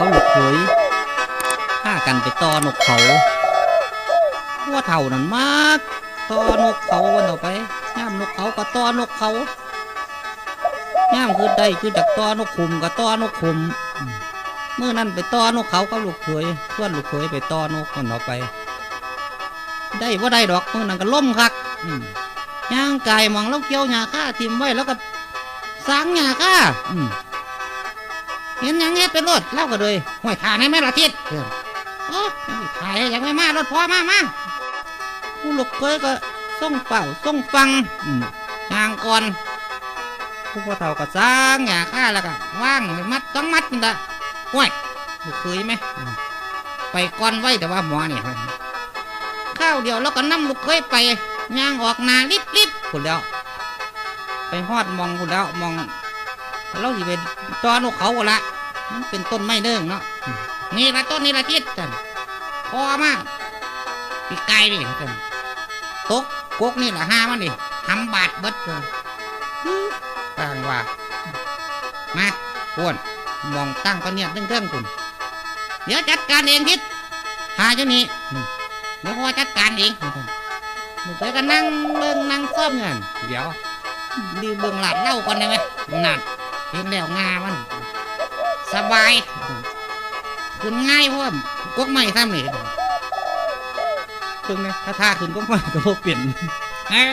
เขาลูกเขยฆ่ากันไปต่อนกเขาพวกเท่านั้นมากต่อนกเขาวันต่อไปย่ามนกเขาก็ต่อนกเขาย่ามคือได้คือจากต่อนกขุมก็ต่อนกขุมเมื่อนั้นไปต่อนกเขาก็ลูกเขยส่วนลูกเขยไปต่อนกคนต่อไป ได้ว่าได้ดอกเมื่อนั้นก็ล่มคักย่างไก่มองแล้วเกี่ยวหญ้าค่าทิมไว้แล้วก็สางหญ้าค่าอื เห็นหยังเฮ็ดเป็นรถเล่าก็เลยห่วยถ่ายในแม่ละทิศเออโอ้ถ่ายยังไม่มารถพอมามาผู้ลูกเคยก็ส่งเป่าส่งฟังอืมยางก่อนผู้พ่อเฒ่าก็สร้างหยาค่าแล้วก็ว่างไว้มัดต้องมัดนี่ละห่วยลูกเคยไหมอืมไปก่อนไว้แต่ว่าหมอนี่ข้าวเดียวแล้วก็นำลูกเคยไปย่างออกนาลิบลิบผุนแล้ว ไปฮอดมองผุนแล้วมอง เราสิเป็นตอนกเขาหมดละมันเป็นต้นไม้เนื่องเนาะอืมนี่ละต้นนี่ละทิศกันพอมากปีกไก่ดิกันตกกกนี่ละห้ามันดิทำบาดเบิดกันต่างว่ามาพวนมองตั้งปะเนี่ยเรื่องๆคุณเดี๋ยวจัดการเองทิศหาเจ้านี้อืมเดี๋ยวพ่อจัดการเองมึงไปก็นั่งเบิ่งนั่งซ่อมเงินเดี๋ยวรีบเบิ่งหลาดเล่าก่อนได้ไหมนั่น เห็นแล้วงามัน สบายขึ้นง่ายเพราะว่ากกไม่ซ้ำนี่เพิ่งนะถ้าท่าขึ้นกกไม่ก็บ่เปลี่ยนฮะ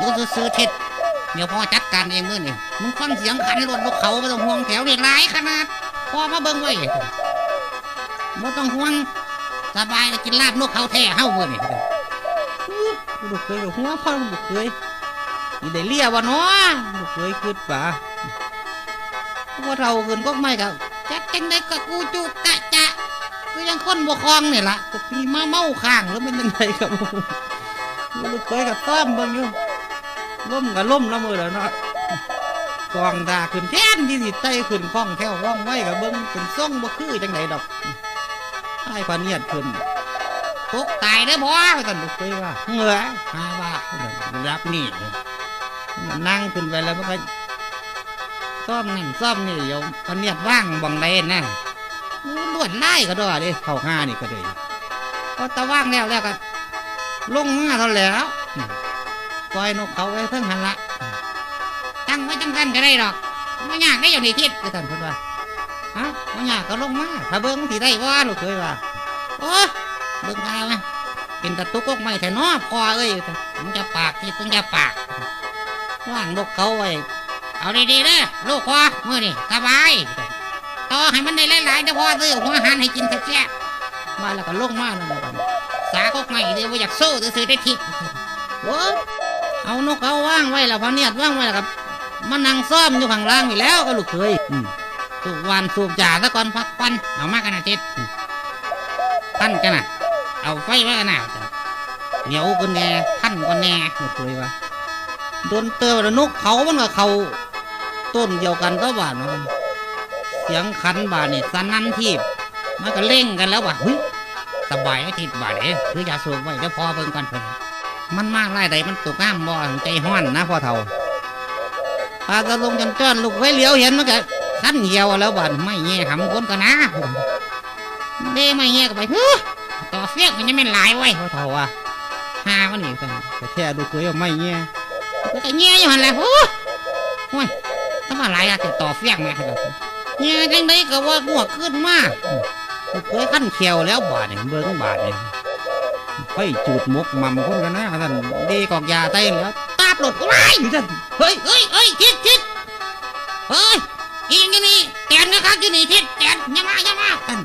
ดูซื้อๆทิศเดี๋ยวพ่อจัดการเองมื้อนี่มึงฟังเสียงขันรถนกเขาไม่ต้องห่วงแถวนี่หลายขนาดพ่อมาเบิ่งไว้ไม่ต้องห่วงสบายแล้วกินลาบนกเขาแท้เฮ้ามื้อนี่ลูกเคยกับหัวพ่อลูกเคยนี่ได้เลียบ่เนาะลูกเคยขึ้นป่าพ วกเราขึ้นก็ไม่กับจักจังได้กับกูจุกกะจะก็ยังคนบกคลองเนี่ยละก็ปีมาเมาข้างแล้วเป็นยังไงกับลูกเคยกับต้อมเบิ่งอยู่ล่มกับล่มแล้วมือแล้วเนาะกองดาขึ้นแท่นที่สิไต้ขึ้นคล้องแถวว่องไว้กับเบิ่งเป็นส่งบ่คือจังไดดอกไอ้ปานเนียดขึ้นตกตายเด้อบ่ว่าซั่นลูกเคยว่าเหงือหาว่ารับนี่นั่งขึ้นไปแล้วมันก็ ซ่อมนั่นซ่อมนี่เดี๋ยวตอนเนียดว่างบังเลนนะลวดไล่ก็ได้วยดิเข้าห้านี่ก็เลยก็ตะว่างแล้วแล้วก็ลงมาเท่าแล้วปล่อยนกเขาไว้เทั้งหันละตั้งไว้จังกันก็ได้ดอกไม่ยากได้อย่างนี้ทิศก็ท่านพิ่นว่าฮะไม่ยากก็ลงมาถ้าเบิ้งสิได้ว่าลูกเคยว่าโอ้เบิ้งเอาไหมเป็นตะตุกกกไม่แต่นอพอเอ้ยมึงจะปากที่มึงจะปากว่างนกเขาไว้ เอาดีๆเด้อลูกพ่อมื่อนี่สบายต่อให้มันได้หลายๆเด้อพ่อซื้อหัวอาหารให้กินแซ่บๆมาแล้วก็ลงมาแล้วนะสาก็ไม่เดียวว่าอยากสู้ซื้อๆได้ทิพย์โว้ยเอานกเขาว่างไว้แล้วพอเนี่ยว่างไว้แล้วกับมันนั่งซ่อมอยู่ข้างล่างไปแล้วก็ลูกเคยอืมสูบวันสูบจ่าซะก่อนพักควันเอามากกันนะทิศอืมท่านกันนะเอาไฟไว้กันนะเหนียวกันแน่ท่านกันแน่ลูกเคยว่าโดนเตอแล้วนกเขามันก็เขา ต้นเดียวกันก็บานะเสียงขันบาดนี่สนั่นทีบมันก็เล่งกันแล้วว่าเฮ้ยสบายทิศบาดเอ้คือยาสูบไว้เดี๋ยวพอเบิ่งกันเพิ่นมันมากไล่ใดมันตกน้ำบ่ใจห้อนนะพ่อเฒ่าปลาตะลงจนจ้อนลูกไว้เหลียวเห็นมันก็ขันเหี่ยวแล้วบาดไม่แง่หำคนกันะเด้ไม่แง่ก็ไปเฮ้อต่อเฟียกมันยังไม่หลายไว้ยพ่อเฒ่าว่าหามันนี่กันแต่แท้ดูเคยว่าไม่แง่ก็แต่เงี้ยอยู่หันแหละโอ้ย ถ้ามาหลายอาจจะต่อเฟียงแม่ครับเงี้ยจังไดก็ว่าหัวขึ้นมากเคยขั้นเขียวแล้วบาดเนี่ยเบิ้งบาดเนี่ยไฟจูดมกมัมคนกันนะท่านเดกอกยาไต้แล้วตาบหลดว้ายท่านเฮ้ยเฮ้ยเฮ้ยทิศทิศเฮ้ยอีกอย่างนี้แกนนะครับอยู่นี่ทิศแกนอยังมายังมาท่าน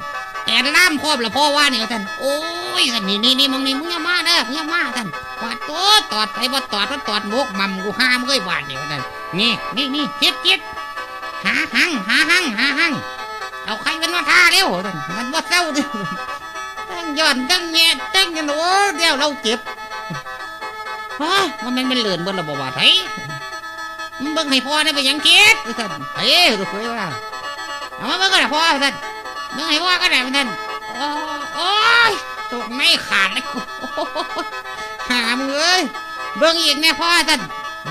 แกนล่ามครอบแล้วพ่อว่าเนี่ยท่านโอ้ยท่านนี่นี่นี่มึงนี่มึงยามาเด้อมึงอย่ามาท่าน ตัวตอดไปบ่ตอดมันตอดมกมัมกูห้ามเอ้ยบาดเดียวนั่นนี่นี่นี่เจ็ดเจ็ดหาหังหาหังหาหังเอาใครเป็นมาท่าเร็วนั่นมันว่าเศร้าดิตั้งย้อนตั้งแง่ตั้งยันโอ้เดี๋ยวเราเจ็บฮะมันเป็นเป็นเลือนบนระบบว่าไทยมึงเบิ่งให้พ่อได้ไปยังเจ็บท่านเฮ้ยรู้คุยว่าเอามาเบิ่งก็ได้พ่อท่านเบิ่งให้พ่อก็ได้ท่านโอ้โอ้ยตกไม่ขาดเลย บิ่งอีกแน่พ่อท่าน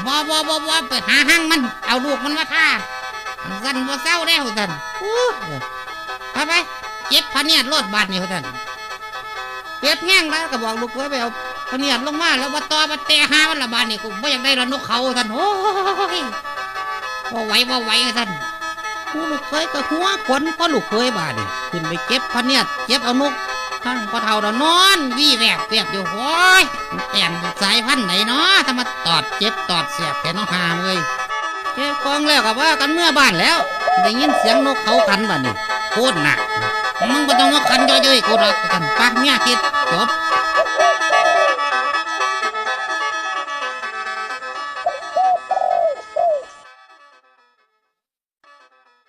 บ่บ่บ่บ่ไปหาห้างมัน เอาลูกมันมาฆ่าสันบ่เศร้าแล้วท่านอู้ไปไปเจ็บพะเนียดรถบาดนี่เขาท่านเจ็บแห้งแล้วก็บอกลูกเคยไปเอาพะเนียดลงมาแล้วว่าตอมาแต่หามันละบาดนี่กูไม่อยากได้ละนกเขาท่านโอ้ยว่าไหวว่าไหวท่านผู้ลูกเคยก็หัวขนเพราะลูกเคยบาดนี่ขึ้นไปเก็บพะเนียดเก็บเอานก ทั้งพอเท่าเดนอนวี่แวบเปียบอยู่โอ้ยมันแต่งสายพันธุ์ไหนเนาะทำมาตอดเจ็บตอดเสียบแค่น้องหามเลยเก็บกองแล้วกับว่ากันเมื่อบ้านแล้วได้ยินเสียงนกเขาขันบ้านี่โคตรหนักมึงบ่ต้องมาขันย่อยๆกูหรอกกันปากเมียคิดจบ